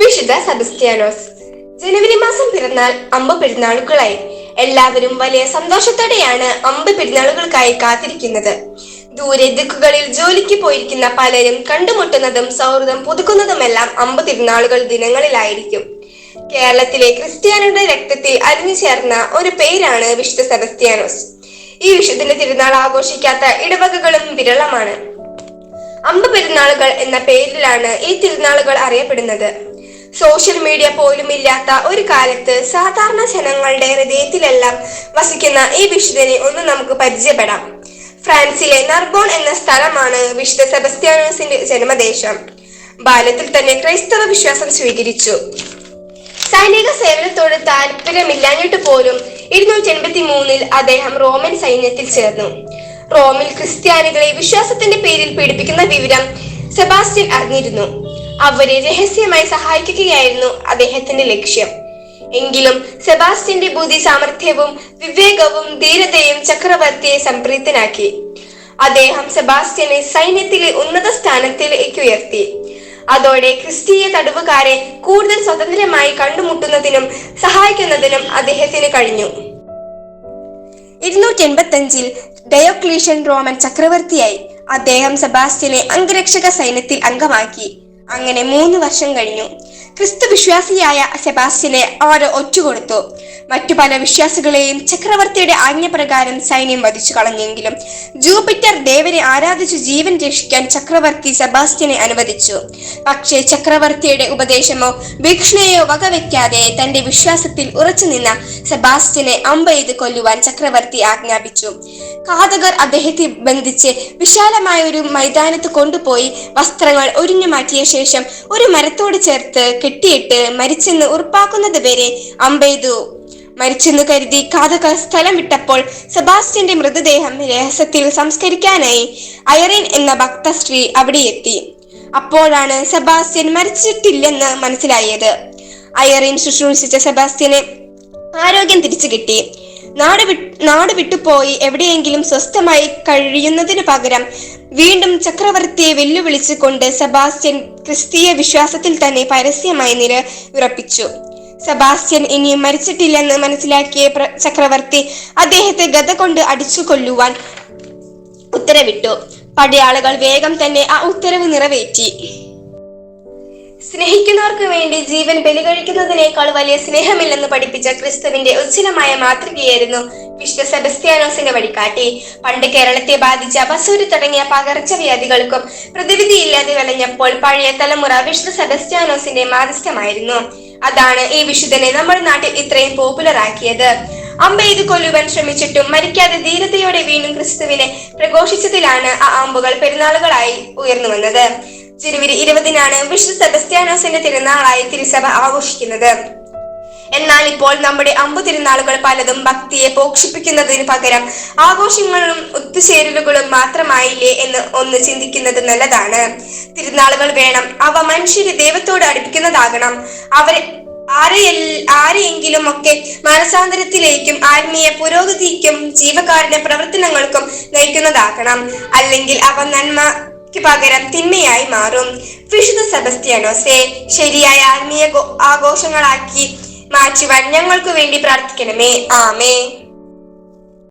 വിശുദ്ധ സെബസ്ത്യാനോസ്. ജനുവരി മാസം പിറന്നാൾ അമ്പ പെരുന്നാളുകളായി. എല്ലാവരും വലിയ സന്തോഷത്തോടെയാണ് അമ്പ പെരുന്നാളുകൾക്കായി കാത്തിരിക്കുന്നത്. ദൂരെ ദിക്കുകളിൽ ജോലിക്ക് പോയിരിക്കുന്ന പലരും കണ്ടുമുട്ടുന്നതും സൗഹൃദം പുതുക്കുന്നതുമെല്ലാം അമ്പ തിരുനാളുകൾ ദിനങ്ങളിലായിരിക്കും. കേരളത്തിലെ ക്രിസ്ത്യാനിയുടെ രക്തത്തിൽ അലിഞ്ഞു ചേർന്ന ഒരു പേരാണ് വിശുദ്ധ സെബസ്ത്യാനോസ്. ഈ വിശുദ്ധന്റെ തിരുനാൾ ആഘോഷിക്കാത്ത ഇടവകകളും വിരളമാണ്. അമ്പ പെരുന്നാളുകൾ എന്ന പേരിലാണ് ഈ തിരുനാളുകൾ അറിയപ്പെടുന്നത്. സോഷ്യൽ മീഡിയ പോലും ഇല്ലാത്ത ഒരു കാലത്ത് സാധാരണ ജനങ്ങളുടെ ഹൃദയത്തിലെല്ലാം വസിക്കുന്ന ഈ വിശുദ്ധനെ ഒന്ന് നമുക്ക് പരിചയപ്പെടാം. ഫ്രാൻസിലെ നർബോൺ എന്ന സ്ഥലമാണ് വിശുദ്ധ സെബസ്ത്യാനോസിന്റെ ജന്മദേശം. ബാല്യത്തിൽ തന്നെ ക്രൈസ്തവ വിശ്വാസം സ്വീകരിച്ചു. സൈനിക സേവനത്തോട് താല്പര്യമില്ലാഞ്ഞിട്ട് പോലും ഇരുന്നൂറ്റി എൺപത്തി മൂന്നിൽ അദ്ദേഹം റോമൻ സൈന്യത്തിൽ ചേർന്നു. റോമിൽ ക്രിസ്ത്യാനികളെ വിശ്വാസത്തിന്റെ പേരിൽ പീഡിപ്പിക്കുന്ന വിവരം സെബാസ്റ്റ്യൻ അറിഞ്ഞിരുന്നു. അവരെ രഹസ്യമായി സഹായിക്കുകയായിരുന്നു അദ്ദേഹത്തിന്റെ ലക്ഷ്യം. എങ്കിലും സെബാസ്റ്റ്യന്റെ ബുദ്ധി സാമർഥ്യവും വിവേകവും ധീരതയും ചക്രവർത്തിയെ സംപ്രീതനാക്കി. അദ്ദേഹം സെബാസ്റ്റ്യനെ സൈന്യത്തിലെ ഉന്നത സ്ഥാനത്തിലേക്ക് ഉയർത്തി. അതോടെ ക്രിസ്തീയ തടവുകാരെ കൂടുതൽ സ്വതന്ത്രമായി കണ്ടുമുട്ടുന്നതിനും സഹായിക്കുന്നതിനും അദ്ദേഹത്തിന് കഴിഞ്ഞു. ഇരുന്നൂറ്റി എൺപത്തി അഞ്ചിൽ ഡയോക്ലീഷ്യൻ റോമൻ ചക്രവർത്തിയായി. അദ്ദേഹം സെബാസ്റ്റ്യനെ അംഗരക്ഷക സൈന്യത്തിൽ അംഗമാക്കി. അങ്ങനെ മൂന്ന് വർഷം കഴിഞ്ഞു. ക്രിസ്തു വിശ്വാസിയായ സെബാസ്റ്റ്യനെ അവർ ഒറ്റുകൊടുത്തു? മറ്റു പല വിശ്വാസികളെയും ചക്രവർത്തിയുടെ ആജ്ഞപ്രകാരം സൈന്യം വധിച്ചു കളഞ്ഞെങ്കിലും ജൂപ്പിറ്റർ ദേവനെ ആരാധിച്ചു ജീവൻ രക്ഷിക്കാൻ ചക്രവർത്തി സെബാസ്റ്റ്യനെ അനുവദിച്ചു. പക്ഷേ ചക്രവർത്തിയുടെ ഉപദേശമോ ഭീക്ഷണയോ വകവെക്കാതെ തന്റെ വിശ്വാസത്തിൽ ഉറച്ചു നിന്ന സെബാസ്റ്റ്യനെ അമ്പെയ്ത് കൊല്ലുവാൻ ചക്രവർത്തി ആജ്ഞാപിച്ചു. ഘാതകർ അദ്ദേഹത്തെ ബന്ധിച്ച് വിശാലമായ ഒരു മൈതാനത്ത് കൊണ്ടുപോയി വസ്ത്രങ്ങൾ ഒരിഞ്ഞു മാറ്റിയ ശേഷം ഒരു മരത്തോട് ചേർത്ത് കെട്ടിയിട്ട് മരിച്ചെന്ന് ഉറപ്പാക്കുന്നത് വരെ അമ്പെയ്തു മരിച്ചെന്ന് കരുതി കാതക സ്ഥലം വിട്ടപ്പോൾ സെബാസ്റ്റ്യന്റെ മൃതദേഹം രഹസ്യത്തിൽ സംസ്കരിക്കാനായി അയറിൻ എന്ന ഭക്ത സ്ത്രീ അവിടെ എത്തി. അപ്പോഴാണ് സെബാസ്റ്റ്യൻ മരിച്ചിട്ടില്ലെന്ന് മനസ്സിലായത്. അയറിൻ ശുശ്രൂഷിച്ച സെബാസ്റ്റ്യനെ ആരോഗ്യം തിരിച്ചു കിട്ടി. നാട് വി നാട് വിട്ടുപോയി എവിടെയെങ്കിലും സ്വസ്ഥമായി കഴിയുന്നതിനു പകരം വീണ്ടും ചക്രവർത്തിയെ വെല്ലുവിളിച്ചുകൊണ്ട് സെബാസ്റ്റ്യൻ ക്രിസ്തീയ വിശ്വാസത്തിൽ തന്നെ പരസ്യമായി നില ഉറപ്പിച്ചു. സെബാസ്റ്റ്യൻ ഇനി മരിച്ചിട്ടില്ലെന്ന് മനസ്സിലാക്കിയ ചക്രവർത്തി അദ്ദേഹത്തെ ഗത കൊണ്ട് അടിച്ചു കൊല്ലുവാൻ ഉത്തരവിട്ടു. പടയാളികൾ വേഗം തന്നെ ആ ഉത്തരവ് നിറവേറ്റി. സ്നേഹിക്കുന്നവർക്ക് വേണ്ടി ജീവൻ ബലികഴിക്കുന്നതിനേക്കാൾ വലിയ സ്നേഹമില്ലെന്ന് പഠിപ്പിച്ച ക്രിസ്തുവിന്റെ ഉജ്ജ്വലമായ മാതൃകയായിരുന്നു വിശുദ്ധ സെബസ്ത്യാനോസിന്റെ വഴികാട്ടി. പണ്ട് കേരളത്തെ ബാധിച്ച വസൂരി തുടങ്ങിയ പകർച്ചവ്യാധികൾക്കും പ്രതിവിധിയില്ലാതെ വലഞ്ഞപ്പോൾ പഴയ തലമുറ വിശുദ്ധ സെബസ്ത്യാനോസിന്റെ മാധ്യസ്ഥമായിരുന്നു. അതാണ് ഈ വിശുദ്ധനെ നമ്മുടെ നാട്ടിൽ ഇത്രയും പോപ്പുലർ ആക്കിയത്. അമ്പെയ്ത് കൊല്ലുവാൻ ശ്രമിച്ചിട്ടും മരിക്കാതെ ധീരതയോടെ വീണ്ടും ക്രിസ്തുവിനെ പ്രഘോഷിച്ചതിലാണ് ആ അമ്പുകൾ പെരുന്നാളുകളായി ഉയർന്നു വന്നത്. ജനുവരി ഇരുപതിനാണ് വിശുദ്ധ സെബസ്ത്യാനോസിന്റെ തിരുനാളായി തിരുസഭ ആഘോഷിക്കുന്നത്. എന്നാൽ ഇപ്പോൾ നമ്മുടെ അമ്പു തിരുനാളുകൾ പലതും ഭക്തിയെ പോഷിപ്പിക്കുന്നതിന് പകരം ആഘോഷങ്ങളും ഒത്തുചേരലുകളും മാത്രമായില്ലേ എന്ന് ഒന്ന് ചിന്തിക്കുന്നത് നല്ലതാണ്. തിരുനാളുകൾ വേണം. അവ മനുഷ്യരെ ദൈവത്തോട് അടുപ്പിക്കുന്നതാകണം. അവരെ ആരെ ആരെയെങ്കിലും ഒക്കെ മാനസാന്തരത്തിലേക്കും ആത്മീയ പുരോഗതിക്കും ജീവകാരുണ്യ പ്രവർത്തനങ്ങൾക്കും നയിക്കുന്നതാകണം. അല്ലെങ്കിൽ അവ നന്മ പകരം തിന്മയായി മാറും. വിശുദ്ധ സെബസ്ത്യാനോസെ ശരിയായ ആത്മീയ ആഘോഷങ്ങളാക്കി മാറ്റുവാൻ ഞങ്ങൾക്ക് വേണ്ടി പ്രാർത്ഥിക്കണമേ. ആമേ